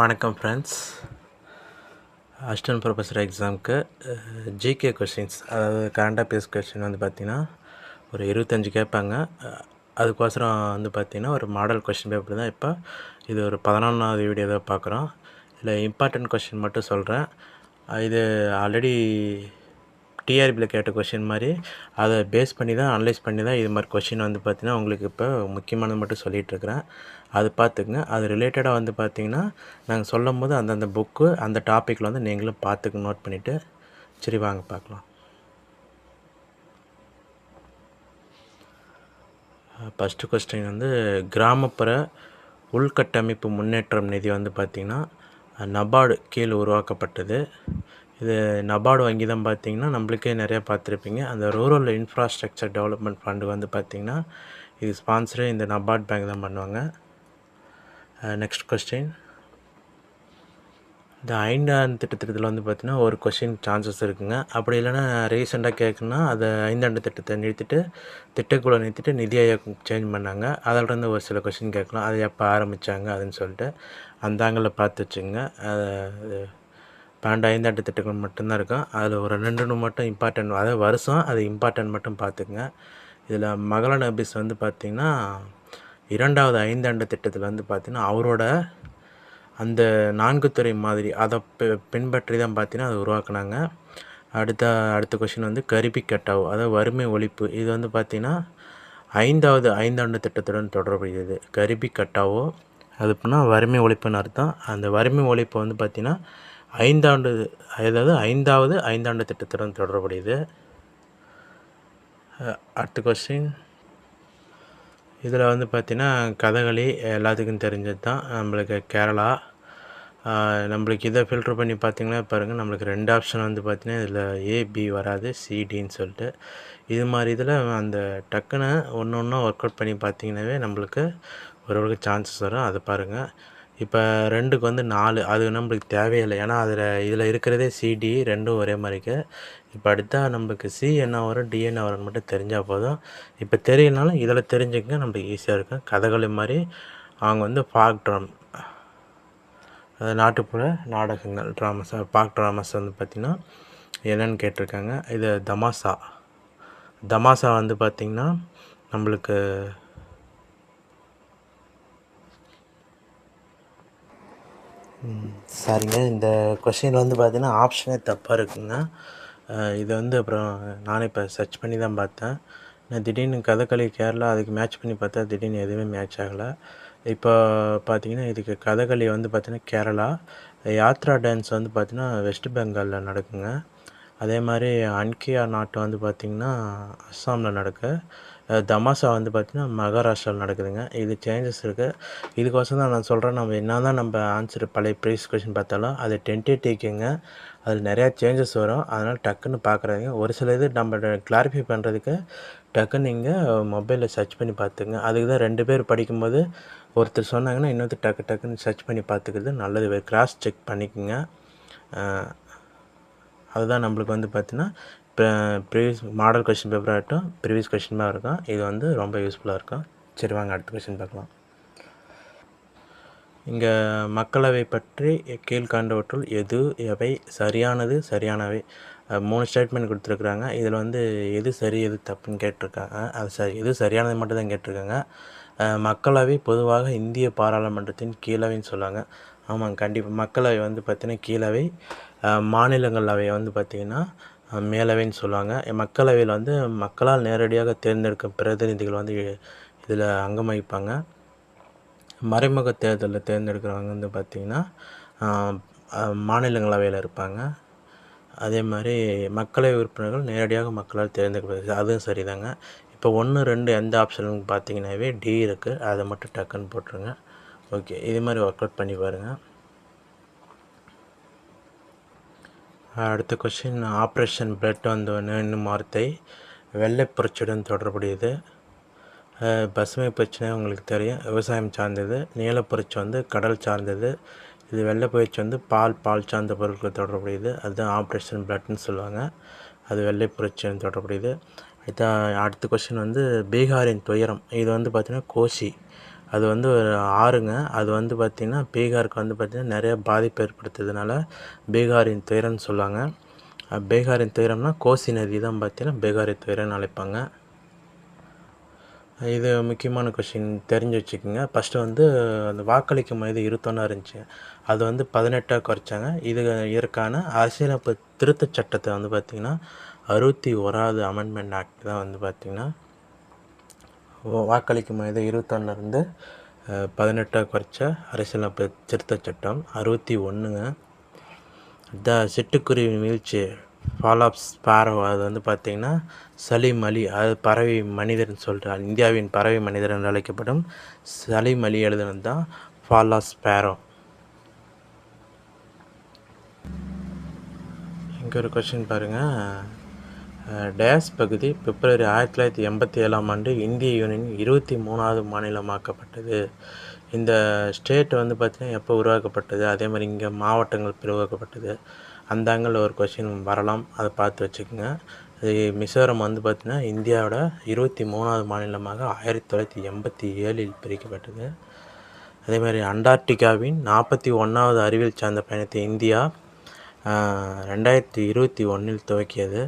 வணக்கம் friends assistant professor எக்ஸாமுக்கு GK questions அதாவது கரண்ட் அஃபேர்ஸ் கொஷின் வந்து பார்த்திங்கன்னா ஒரு இருபத்தஞ்சி கேட்பாங்க. அதுக்கோசரம் வந்து பார்த்திங்கன்னா ஒரு மாடல் கொஷின் பேப்பர் தான் இப்போ இது ஒரு பதினொன்றாவது வீடியோ தான் பார்க்குறோம். இதில் இம்பார்ட்டண்ட் கொஷின் மட்டும் சொல்கிறேன் இது ஆல்ரெடி டிஆர்பியில் கேட்ட கொஷின் மாதிரி அதை பேஸ் பண்ணி தான் அனலைஸ் பண்ணி தான் இது மாதிரி கொஷின் வந்து பார்த்திங்கன்னா உங்களுக்கு இப்போ முக்கியமானது மட்டும் சொல்லிகிட்டு இருக்கிறேன். அது பார்த்துக்குங்க. அது ரிலேட்டடாக வந்து பார்த்திங்கன்னா நாங்கள் சொல்லும் போது அந்தந்த புக்கு அந்த டாப்பிக்கில் வந்து நீங்களும் பார்த்துக்கு நோட் பண்ணிவிட்டு சரி வாங்க பார்க்கலாம். ஃபஸ்ட்டு கொஸ்டின் வந்து கிராமப்புற உள்கட்டமைப்பு முன்னேற்றம் நிதி வந்து பார்த்திங்கன்னா நபார்டு கீழ் உருவாக்கப்பட்டது. இது நபார்டு வங்கி தான் பார்த்தீங்கன்னா நம்மளுக்கே நிறையா பார்த்துருப்பீங்க. அந்த ரூரல் இன்ஃப்ராஸ்ட்ரக்சர் டெவலப்மெண்ட் ஃபண்டு வந்து பார்த்திங்கன்னா இது ஸ்பான்சரே இந்த நபார்ட் பேங்க் தான் பண்ணுவாங்க. நெக்ஸ்ட் கொஸ்டின் இந்த ஐந்தாண்டு திட்டத்தில் வந்து பார்த்திங்கன்னா ஒரு கொஷின் சான்சஸ் இருக்குங்க. அப்படி இல்லைன்னா ரீசெண்டாக கேட்குன்னா அதை ஐந்தாண்டு திட்டத்தை நிறுத்திட்டு திட்டக்குழு நிறுத்திட்டு நிதி ஆயோகம் சேஞ்ச் பண்ணாங்க. அதில் இருந்து ஒரு சில கொஷின் கேட்கலாம். அது எப்போ ஆரம்பித்தாங்க அதுன்னு சொல்லிட்டு அந்த ஆங்கிளில் பார்த்து வச்சுங்க அது பன்னெண்டு ஐந்தாண்டு திட்டங்கள் மட்டும்தான் இருக்கும் அதில் ஒரு ரெண்டு மட்டும் இம்பார்ட்டன்ட் அதாவது வருஷம் அது இம்பார்ட்டன்ட் மட்டும் பார்த்துக்குங்க. இதில் மகளன் நபிஸ் வந்து பார்த்திங்கன்னா இரண்டாவது ஐந்தாண்டு திட்டத்தில் வந்து பார்த்திங்கன்னா அவரோட அந்த நான்கு துறை மாதிரி அதை பின்பற்றி தான் பார்த்தீங்கன்னா அதை உருவாக்குனாங்க. அடுத்த அடுத்த கொஷின் வந்து கருப்பி கட்டாவு அதாவது வறுமை ஒழிப்பு. இது வந்து பார்த்திங்கன்னா ஐந்தாவது ஐந்தாண்டு திட்டத்துடன் தொடர்புடையது. கருப்பி கட்டாவோ அது எப்படின்னா வறுமை ஒழிப்புன்னு அர்த்தம். அந்த வறுமை ஒழிப்பு வந்து பார்த்திங்கன்னா ஐந்தாண்டு அதாவது ஐந்தாவது ஐந்தாண்டு திட்டத்துடன் தொடர்புடையது. அடுத்த கொஸ்டின் இதில் வந்து பார்த்திங்கன்னா கதகளி எல்லாத்துக்கும் தெரிஞ்சது தான். நம்மளுக்கு கேரளா நம்மளுக்கு இதை ஃபில்டர் பண்ணி பார்த்தீங்கன்னா பாருங்கள் நம்மளுக்கு ரெண்டு ஆப்ஷன் வந்து பார்த்திங்கன்னா இதில் ஏபி வராது சிடின்னு சொல்லிட்டு. இது மாதிரி இதில் அந்த டக்குன்னு ஒன்று ஒன்றா ஒர்க் அவுட் பண்ணி பார்த்தீங்கன்னாவே நம்மளுக்கு ஓரளவுக்கு சான்சஸ் வரும். அதை பாருங்கள் இப்போ ரெண்டுக்கு வந்து நாலு. அது நம்மளுக்கு தேவையில்லை. ஏன்னா அதில் இதில் இருக்கிறதே சிடி ரெண்டும் ஒரே மாதிரி இருக்குது இப்போ அடுத்தா நம்மளுக்கு சி என்ன வரும் டி என்ன வரும்னு மட்டும் தெரிஞ்சால் போதும். இப்போ தெரியலனாலும் இதில் தெரிஞ்சுக்க நம்மளுக்கு ஈஸியாக இருக்கும். கதகளி மாதிரி அவங்க வந்து ஃபாக் ட்ரம் அது நாட்டுப்புற நாடகங்கள் ட்ராமாஸ் பாக் ட்ராமாஸ் வந்து பார்த்திங்கன்னா என்னென்னு கேட்டிருக்காங்க? இது தமாசா தமாசா வந்து பார்த்திங்கன்னா நம்மளுக்கு சரிங்க. இந்த கொஷினில் வந்து பார்த்தீங்கன்னா ஆப்ஷனே தப்பாக இருக்குங்க. இது வந்து அப்புறம் நான் இப்போ சர்ச் பண்ணி தான் பார்த்தேன். நான் திடீர்னு கதகளி கேரளா அதுக்கு மேட்ச் பண்ணி பார்த்தா திடீர்னு எதுவுமே மேட்ச் ஆகலை. இப்போ பார்த்தீங்கன்னா இதுக்கு கதகளி வந்து பார்த்தீங்கன்னா கேரளா. யாத்ரா டான்ஸ் வந்து பார்த்தீங்கன்னா வெஸ்ட் பெங்காலில் நடக்குங்க. அதே மாதிரி அன்கியா நாட்டு வந்து பார்த்திங்கன்னா அஸ்ஸாமில் நடக்கு. தமாஷா வந்து பார்த்திங்கன்னா மகாராஷ்டிராவில் நடக்குதுங்க. இது சேஞ்சஸ் இருக்குது இதுக்கோசம் தான் நான் சொல்கிறேன் நம்ம என்ன தான் நம்ம ஆன்சர் பழைய ப்ரீஸ் கொஷின் பார்த்தாலும் அது டென்டேட்டிவ்க்குங்க அதில் நிறையா சேஞ்சஸ் வரும். அதனால் டக்குன்னு பார்க்குறாங்க ஒரு சில இது நம்ம கிளாரிஃபை பண்ணுறதுக்கு டக்குன்னு நீங்கள் மொபைலில் சர்ச் பண்ணி பார்த்துங்க அதுக்கு தான் ரெண்டு பேர் படிக்கும்போது ஒருத்தர் சொன்னாங்கன்னா இன்னொருத்தர் டக்கு டக்குன்னு சர்ச் பண்ணி பார்த்துக்கிறது நல்லது. கிராஸ் செக் பண்ணிக்கோங்க. அதுதான் நம்மளுக்கு வந்து பார்த்தீங்கன்னா ப்ரீவியஸ் மாடல் கொஷின் பேப்பர் ஆகட்டும் ப்ரீவியஸ் கொஷினாக இருக்கும் இது வந்து ரொம்ப யூஸ்ஃபுல்லாக இருக்கும் சரி வாங்க அடுத்த கொஷின் பார்க்கலாம். இங்கே மக்களவை பற்றி கீழ்காண்டவற்றுள் எது எவை சரியானது சரியானவை? மூணு ஸ்டேட்மெண்ட் கொடுத்துருக்குறாங்க. இதில் வந்து எது சரி எது தப்புன்னு கேட்டிருக்காங்க. அது சரி எது சரியானது மட்டும் தான் கேட்டிருக்காங்க மக்களவை பொதுவாக இந்திய பாராளுமன்றத்தின் கீழவைன்னு சொல்லுவாங்க. ஆமாங்க கண்டிப்பாக மக்களவை வந்து பார்த்தீங்கன்னா கீழவை. மாநிலங்களவை வந்து பார்த்திங்கன்னா மேலவைன்னு சொல்லுவாங்க. மக்களவையில் வந்து மக்களால் நேரடியாக தேர்ந்தெடுக்கும் பிரதிநிதிகள் வந்து இதில் அங்கம் வகிப்பாங்க. மறைமுக தேர்தலில் தேர்ந்தெடுக்கிறவங்க வந்து பார்த்திங்கன்னா மாநிலங்களவையில் இருப்பாங்க. அதே மாதிரி மக்களவை உறுப்பினர்கள் நேரடியாக மக்களால் தேர்ந்தெடுக்கப்படுது அதுவும் சரிதாங்க. இப்போ ஒன்று ரெண்டு எந்த ஆப்ஷன் பார்த்தீங்கன்னாவே டி இருக்குது அதை மட்டும் டக்குன்னு போட்டுருங்க. ஓகே. இது மாதிரி ஒர்க் அவுட் பண்ணி பாருங்கள் அடுத்த கொஷின் ஆப்ரேஷன் பிளட் வந்து என்னும் வார்த்தை. வெள்ளை புரட்சியுடன் தொடர்புடையது. பசுமை பிரச்சனை உங்களுக்கு தெரியும். விவசாயம் சார்ந்தது. நீலப்புரட்சி வந்து கடல் சார்ந்தது. இது வெள்ளை பயிற்சி வந்து பால் பால் சார்ந்த பொருட்கள் தொடர்புடையது. அதுதான் ஆப்ரேஷன் பிளட்னு சொல்லுவாங்க. அது வெள்ளை புரட்சியுடன் தொடர்புடையது. அடுத்த அடுத்த கொஷின் வந்து பீகாரின் துயரம். இது வந்து பார்த்திங்கன்னா கோஷி அது வந்து ஒரு ஆறுங்க. அது வந்து பார்த்திங்கன்னா பீகாருக்கு வந்து பார்த்திங்கன்னா நிறைய பாதிப்பு ஏற்படுத்துறதுனால பீகாரின் துயரம்னு சொல்லுவாங்க. பீகாரின் துயரம்னா கோசி நதி தான் பார்த்திங்கன்னா பீகாரின் துயரம்னு அழைப்பாங்க. இது முக்கியமான கொஷின் தெரிஞ்சு வச்சுக்கோங்க. ஃபஸ்ட்டு வந்து அந்த வாக்களிக்கும் வயது இருபத்தொன்னா இருந்துச்சு. அது வந்து பதினெட்டாக குறைச்சாங்க. இது இதற்கான அரசியலமைப்பு திருத்தச் சட்டத்தை வந்து பார்த்திங்கன்னா அறுபத்தி ஓராவது அமெண்ட்மெண்ட் ஆக்ட் தான் வந்து பார்த்திங்கன்னா வாக்களிக்கும் வயது இருபத்தொன்னுலேருந்து பதினெட்டாக குறைச்ச அரசியலமைப்பு திருத்தச் சட்டம் அறுபத்தி ஒன்றுங்க த சிட்டுக்குருவி வீழ்ச்சி ஃபாலாப்ஸ் பாரோ அது வந்து பார்த்திங்கன்னா சலீம் அலி அது பறவை மனிதர்னு சொல்கிறார் இந்தியாவின் பறவை மனிதர் என்று அழைக்கப்படும் சலீம் அலி எழுதுனது தான் ஃபால் பேரோ இங்கே ஒரு கொஷின் பாருங்கள் டேஸ் பகுதி பிப்ரவரி ஆயிரத்தி தொள்ளாயிரத்தி எண்பத்தி ஏழாம் ஆண்டு இந்திய யூனியன் இருபத்தி மூணாவது மாநிலமாக்கப்பட்டது. இந்த ஸ்டேட் வந்து பார்த்திங்கன்னா எப்போ உருவாக்கப்பட்டது? அதே மாதிரி இங்கே மாவட்டங்கள் உருவாக்கப்பட்டது அந்த ஆங்கிள் ஒரு கொஷின் வரலாம். அதை பார்த்து வச்சுக்கோங்க. இது மிசோரம் வந்து பார்த்திங்கன்னா இந்தியாவோட இருபத்தி மூணாவது மாநிலமாக ஆயிரத்தி தொள்ளாயிரத்தி எண்பத்தி ஏழில் பிரிக்கப்பட்டது. அதே மாதிரி அண்டார்டிகாவின் நாற்பத்தி ஒன்றாவது அறிவியல் சார்ந்த பயணத்தை இந்தியா ரெண்டாயிரத்தி இருபத்தி ஒன்றில் துவக்கியது.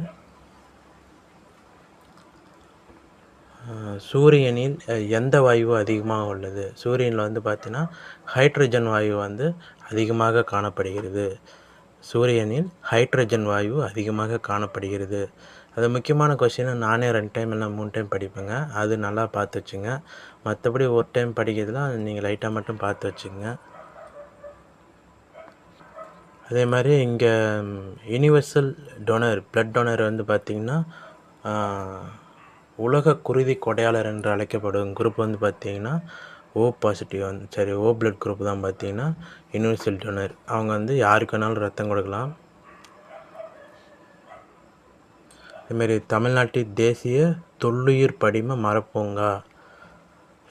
சூரியனில் எந்த வாயு அதிகமாக உள்ளது. சூரியனில் வந்து பார்த்தீங்கன்னா ஹைட்ரஜன் வாயு வந்து அதிகமாக காணப்படுகிறது. சூரியனில் ஹைட்ரஜன் வாயு அதிகமாக காணப்படுகிறது. அது முக்கியமான கொஷினை நானே ரெண்டு டைம் இல்லை மூணு டைம் படிப்பேங்க. அது நல்லா பார்த்து வச்சுங்க. மற்றபடி ஒரு டைம் படிக்கிறதுலாம் நீங்கள் லைட்டாக மட்டும் பார்த்து வச்சுங்க. அதே மாதிரி இங்கே யூனிவர்சல் டொனர் பிளட் டொனர் வந்து பார்த்திங்கன்னா உலக குருதி கொடையாளர் என்று அழைக்கப்படும் குரூப் வந்து பார்த்திங்கன்னா ஓ பாசிட்டிவ் வந்து சரி ஓ பிளட் குரூப் தான் பார்த்திங்கன்னா யூனிவர்சல் டொனர் அவங்க வந்து யாருக்கு வேணாலும் ரத்தம் கொடுக்கலாம். இதுமாரி தமிழ்நாட்டில் தேசிய தொல்லுயிர் படிம மரப்பூங்கா.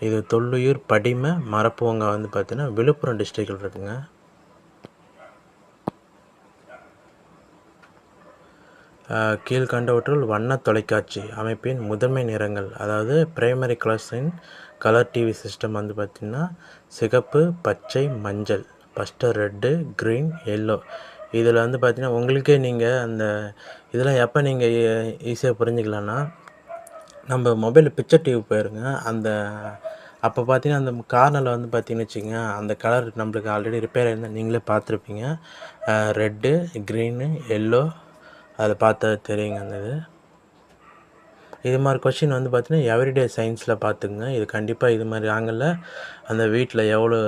இது தொல்லுயிர் படிம மரப்பூங்கா வந்து பார்த்திங்கன்னா விழுப்புரம் டிஸ்ட்ரிக்டில் இருக்குங்க. கீழ்கண்டவற்றுள் வண்ண தொலைக்காட்சி அமைப்பின் முதன்மை நிறங்கள் அதாவது பிரைமரி கலர்ஸின் கலர் டிவி சிஸ்டம் வந்து பார்த்திங்கன்னா சிகப்பு பச்சை மஞ்சள். ஃபஸ்ட்டு ரெட்டு க்ரீன் எல்லோ இதில் வந்து பார்த்திங்கன்னா உங்களுக்கே நீங்கள் அந்த இதெல்லாம் எப்போ நீங்கள் ஈஸியாக புரிஞ்சுக்கலான்னா நம்ம மொபைலில் பிக்சர் டிவி போயிருங்க. அந்த அப்போ பார்த்தீங்கன்னா அந்த கார்னரில் வந்து பார்த்தீங்கன்னு வச்சுக்கோங்க அந்த கலர் நம்மளுக்கு ஆல்ரெடி ரிப்பேர் ஆயிருந்தால் நீங்களே பார்த்துருப்பீங்க. ரெட்டு க்ரீனு எல்லோ அதை பார்த்தா தெரியுங்க அந்த இது இது மாதிரி கொஷின் வந்து பார்த்தீங்கன்னா எவ்ரிடே சயின்ஸில் பார்த்துக்குங்க. இது கண்டிப்பாக இது மாதிரி ஆங்கிளில் அந்த வீட்டில் எவ்வளோ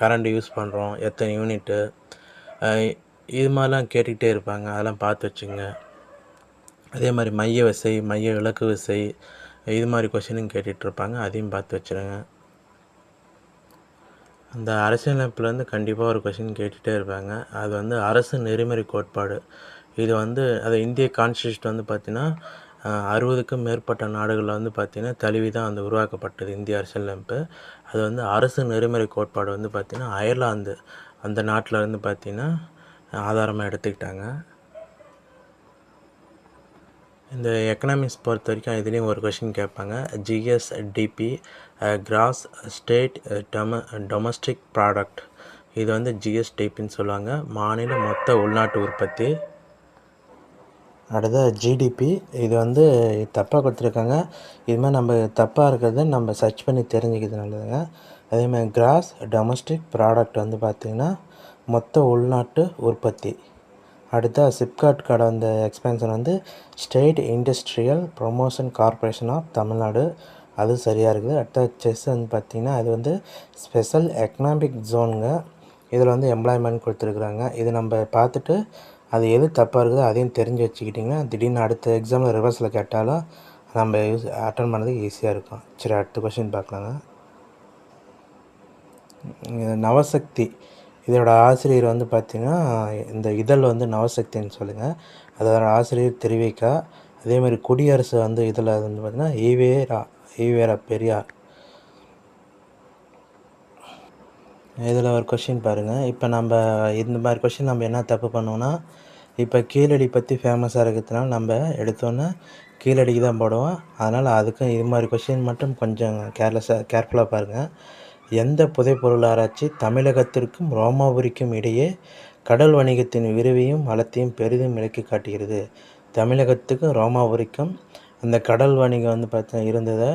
கரண்ட் யூஸ் பண்ணுறோம் எத்தனை யூனிட்டு இது மாதிரிலாம் கேட்டுக்கிட்டே இருப்பாங்க. அதெல்லாம் பார்த்து வச்சுங்க. அதே மாதிரி மைய விசை மைய விளக்கு விசை இது மாதிரி கொஷினும் கேட்டுட்ருப்பாங்க அதையும் பார்த்து வச்சுருங்க. அந்த அரசியலமைப்பில் கண்டிப்பாக ஒரு கொஷின் கேட்டுகிட்டே இருப்பாங்க. அது வந்து அரசு நெறிமுறை கோட்பாடு. இது வந்து அது இந்திய கான்ஸ்டியூஷன் வந்து பார்த்திங்கன்னா அறுபதுக்கும் மேற்பட்ட நாடுகளில் வந்து பார்த்திங்கன்னா தழுவி தான் அந்த உருவாக்கப்பட்டது இந்திய அரசியலமைப்பு. அது வந்து அரசு நெறிமுறை கோட்பாடு வந்து பார்த்திங்கன்னா அயர்லாந்து அந்த நாட்டில் இருந்து பார்த்திங்கன்னா ஆதாரமாக எடுத்துக்கிட்டாங்க. இந்த எக்கனாமிக்ஸ் பொறுத்த வரைக்கும் இதுலேயும் ஒரு கொஷின் கேட்பாங்க. GSDP gross state dom domestic product இது வந்து ஜிஎஸ்டிபின்னு சொல்லுவாங்க. மாநில மொத்த உள்நாட்டு உற்பத்தி. அடுத்த ஜிடிபி இது வந்து தப்பாக கொடுத்துருக்காங்க. இது மாதிரி நம்ம தப்பாக இருக்கிறத நம்ம சர்ச் பண்ணி தெரிஞ்சுக்கிறது நல்லதுங்க. அதே மாதிரி கிராஸ் டொமஸ்டிக் ப்ராடக்ட் வந்து பார்த்திங்கன்னா மொத்த உள்நாட்டு உற்பத்தி. அடுத்த சிப்காட் கடை அந்த எக்ஸ்பென்ஷன் வந்து state industrial promotion corporation of Tamil Nadu. அது சரியாக இருக்குது. அடுத்த செஸ் வந்து பார்த்திங்கன்னா அது வந்து ஸ்பெஷல் எக்கனாமிக் ஜோனுங்க இதில் வந்து எம்ப்ளாய்மெண்ட் கொடுத்துருக்குறாங்க. இது நம்ம பார்த்துட்டு அது எது தப்பாக இருக்குதோ அதையும் தெரிஞ்சு வச்சுக்கிட்டிங்கன்னா திடீர்னு அடுத்த எக்ஸாமில் ரிவர்ஸில் கேட்டாலும் நம்ம யூஸ் அட்டன் பண்ணதுக்கு ஈஸியாக இருக்கும். சரி அடுத்த கொஷின் பார்க்கலாங்க நவசக்தி. இதோட ஆசிரியர் வந்து பார்த்திங்கன்னா இந்த இதழ் வந்து நவசக்தின்னு சொல்லுங்கள் அதோட ஆசிரியர் தெரிவிக்கா. அதே மாதிரி குடியரசு வந்து இதில் வந்து பார்த்திங்கன்னா ஈவேரா ஈவேரா பெரியார். இதில் ஒரு கொஷின் பாருங்கள் இப்போ நம்ம இந்த மாதிரி கொஷின் நம்ம என்ன தப்பு பண்ணுவோன்னா இப்போ கீழடி பற்றி ஃபேமஸாக இருக்கிறதுனால நம்ம எடுத்தோன்னே கீழடிக்கு தான் போடுவோம். அதனால் அதுக்கும் இது மாதிரி கொஷின் மட்டும் கொஞ்சம் கேர்லெஸ்ஸாக கேர்ஃபுல்லாக பாருங்கள் எந்த புதைப்பொருள் ஆராய்ச்சி தமிழகத்திற்கும் ரோமாபுரிக்கும் இடையே கடல் வணிகத்தின் விரிவையும் வளத்தையும் பெரிதும் விளக்கி காட்டுகிறது. தமிழகத்துக்கும் ரோமாபுரிக்கும் அந்த கடல் வணிகம் வந்து பார்த்தீங்கன்னா இருந்ததை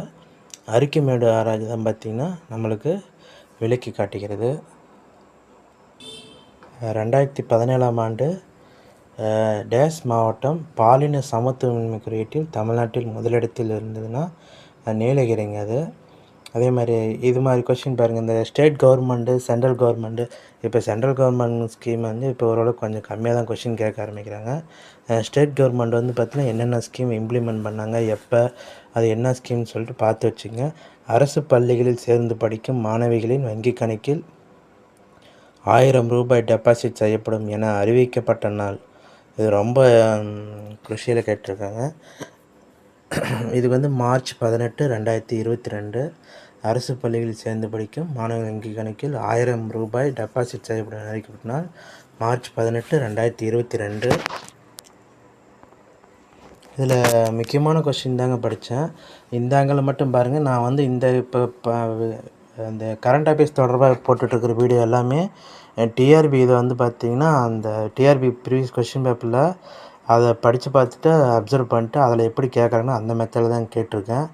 அரிக்குமேடு ஆராய்ச்சி தான் பார்த்திங்கன்னா நம்மளுக்கு விலக்கி காட்டுகிறது. ரெண்டாயிரத்தி பதினேழாம் ஆண்டு டேஸ் மாவட்டம் பாலின சமத்துவமின்மை குறியீட்டில் தமிழ்நாட்டில் முதலிடத்தில் இருந்ததுன்னா நீலகிரிங்க அது. அதே மாதிரி இது மாதிரி கொஷின் பாருங்கள் இந்த ஸ்டேட் கவர்மெண்ட்டு சென்ட்ரல் கவர்மெண்ட்டு இப்போ சென்ட்ரல் கவர்மெண்ட் ஸ்கீம் வந்து இப்போ ஓரளவுக்கு கொஞ்சம் கம்மியாக தான் கொஷின் கேட்க ஆரம்பிக்கிறாங்க. ஸ்டேட் கவர்மெண்ட் வந்து பார்த்திங்கன்னா என்னென்ன ஸ்கீம் இம்ப்ளிமெண்ட் பண்ணாங்க எப்போ அது என்ன ஸ்கீம்னு சொல்லிட்டு பார்த்து வச்சுங்க. அரசு பள்ளிகளில் சேர்ந்து படிக்கும் மாணவிகளின் வங்கி கணக்கில் ஆயிரம் ரூபாய் டெபாசிட் செய்யப்படும் என அறிவிக்கப்பட்ட நாள். இது ரொம்ப குருஷியில் கேட்டிருக்காங்க. இது வந்து மார்ச் பதினெட்டு ரெண்டாயிரத்தி இருபத்தி ரெண்டு. அரசு பள்ளிகளில் சேர்ந்து படிக்கும் மாணவர் வங்கி கணக்கில் ஆயிரம் ரூபாய் டெபாசிட் செய்யப்படும் அறிவிக்கப்பட்டனால் நாள் மார்ச் பதினெட்டு ரெண்டாயிரத்தி இருபத்தி ரெண்டு. இதில் முக்கியமான கொஸ்டின் தாங்க படித்தேன் இந்த ஆங்கிள் மட்டும் பாருங்கள் நான் வந்து இந்த இப்போ இப்போ இந்த கரண்ட் அஃபேர்ஸ் தொடர்பாக போட்டுட்ருக்கிற வீடியோ எல்லாமே டிஆர்பி இதை வந்து பார்த்திங்கன்னா அந்த டிஆர்பி ப்ரீவியஸ் கொஷின் பேப்பரில் அதை படித்து பார்த்துட்டு அப்சர்வ் பண்ணிட்டு அதில் எப்படி கேட்குறாங்கன்னு அந்த மெத்தடில் தான் கேட்டிருக்கேன்.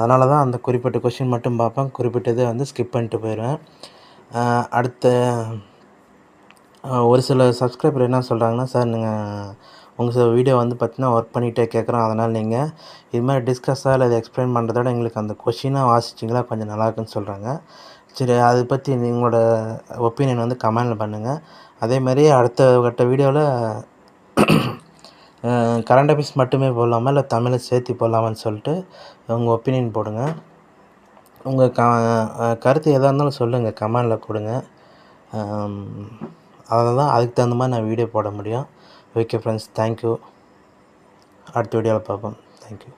அதனால தான் அந்த குறிப்பிட்ட கொஷின் மட்டும் பார்ப்பேன். குறிப்பிட்டதை வந்து ஸ்கிப் பண்ணிட்டு போயிடுவேன். அடுத்த ஒரு சில சப்ஸ்கிரைபர் என்ன சொல்கிறாங்கன்னா சார் நீங்கள் உங்கள் வீடியோ வந்து பார்த்தீங்கன்னா ஒர்க் பண்ணிகிட்டே கேட்குறோம். அதனால் நீங்கள் இது மாதிரி டிஸ்கஸ்ஸாக இல்லை எக்ஸ்பிளைன் பண்ணுறதோட எங்களுக்கு அந்த கொஷினாக வாசிச்சிங்களா? கொஞ்சம் நல்லாயிருக்குன்னு சொல்கிறாங்க சரி அதை பற்றி உங்களோட ஒப்பீனியன் வந்து கமெண்டில் பண்ணுங்கள் அதேமாதிரி அடுத்த கட்ட வீடியோவில் கரண்ட் அஃபேர்ஸ் மட்டுமே போடலாமா? இல்லை தமிழை சேர்த்து போடலாமான்னு சொல்லிட்டு உங்கள் ஒப்பீனியன் போடுங்க. உங்கள் க கருத்து எதாக இருந்தாலும் சொல்லுங்கள் கமெண்டில் கொடுங்க. அதில் தான் அதுக்கு தகுந்த மாதிரி நான் வீடியோ போட முடியும். ஓகே ஃப்ரெண்ட்ஸ் தேங்க்யூ அடுத்த வீடியோவில் பார்ப்போம். தேங்க்யூ